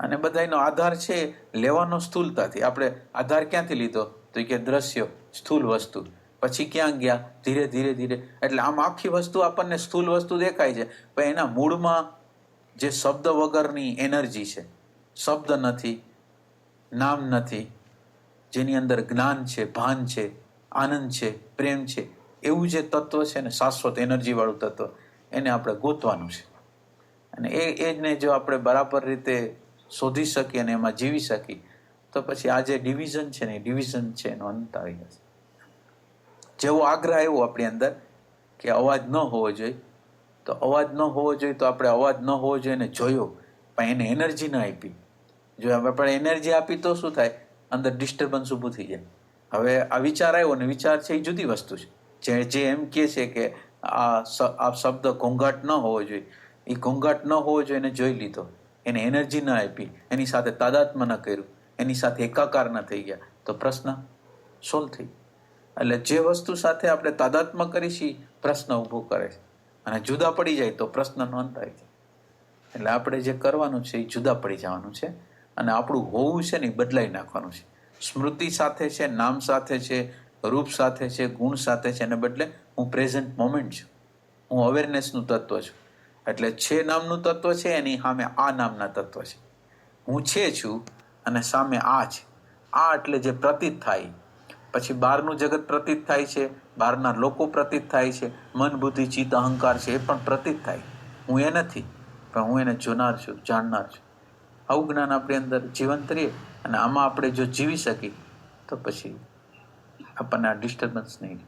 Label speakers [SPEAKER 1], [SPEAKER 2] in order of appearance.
[SPEAKER 1] અને બધાનો આધાર છે લેવાનો સ્થૂલતાથી. આપણે આધાર ક્યાંથી લીધો? તો કે દ્રશ્ય, સ્થૂલ વસ્તુ. પછી ક્યાં ગયા? ધીરે ધીરે ધીરે. એટલે આમ આખી વસ્તુ આપણને સ્થૂલ વસ્તુ દેખાય છે. પણ એના મૂળમાં જે શબ્દ વગરની એનર્જી છે, શબ્દ નથી, નામ નથી, જેની અંદર જ્ઞાન છે, ભાન છે, આનંદ છે, પ્રેમ છે, એવું જે તત્વ છે ને શાશ્વત એનર્જીવાળું તત્વ, એને આપણે ગોતવાનું છે. અને એ એને જો આપણે બરાબર રીતે શોધી શકીએ અને એમાં જીવી શકીએ તો પછી આ જે ડિવિઝન છે ને ડિવિઝન છે એનો અંત આવી જશે. જેવો આગ્રહ આવ્યો આપણી અંદર કે અવાજ ન હોવો જોઈએ, તો અવાજ ન હોવો જોઈએ તો આપણે અવાજ ન હોવો જોઈએ એને જોયો. પણ એને એનર્જી ન આપી. જો આપણે એનર્જી આપી તો શું થાય? અંદર ડિસ્ટર્બન્સ ઊભું થઈ જાય. હવે આ વિચાર આવ્યો ને વિચાર છે એ જુદી વસ્તુ છે. જે જે એમ કહે છે કે આ આ શબ્દ ઘોંઘાટ ન હોવો જોઈએ. એ ઘોંઘાટ ન હોવો જોઈએ એને જોઈ લીધો. એને એનર્જી ન આપી, એની સાથે તાદાત્મ ન કર્યું, એની સાથે એકાકાર ન થઈ ગયા, તો પ્રશ્ન સોલ્વ થઈ એટલે જે વસ્તુ સાથે આપણે તાદાત્મ કરીશી, પ્રશ્ન ઊભો કરે છે. અને જુદા પડી જાય તો પ્રશ્નનો અંત આવી જાય. એટલે આપણે જે કરવાનું છે એ જુદા પડી જવાનું છે અને આપણું હોવું છે ને એ બદલાઈ નાખવાનું છે. સ્મૃતિ સાથે છે, નામ સાથે છે, રૂપ સાથે છે, ગુણ સાથે છે, એને બદલે હું પ્રેઝન્ટ મોમેન્ટ છું. હું અવેરનેસનું તત્વ છું. એટલે છે નામનું તત્વ છે એની સામે આ નામના તત્વ છે. હું છે છું અને સામે આ છે. આ એટલે જે પ્રતીત થાય, પછી બહારનું જગત પ્રતીત થાય છે બહારના લોકો પ્રતીત થાય છે, મન, બુદ્ધિ, ચિત્ત, અહંકાર છે એ પણ પ્રતીત થાય. હું એ નથી, પણ હું એને જોનાર છું, જાણનાર છું. આવું જ્ઞાન આપણી અંદર જીવંત રહીએ અને આમાં આપણે જો જીવી શકીએ, તો પછી આપણને આ ડિસ્ટર્બન્સ નહીં.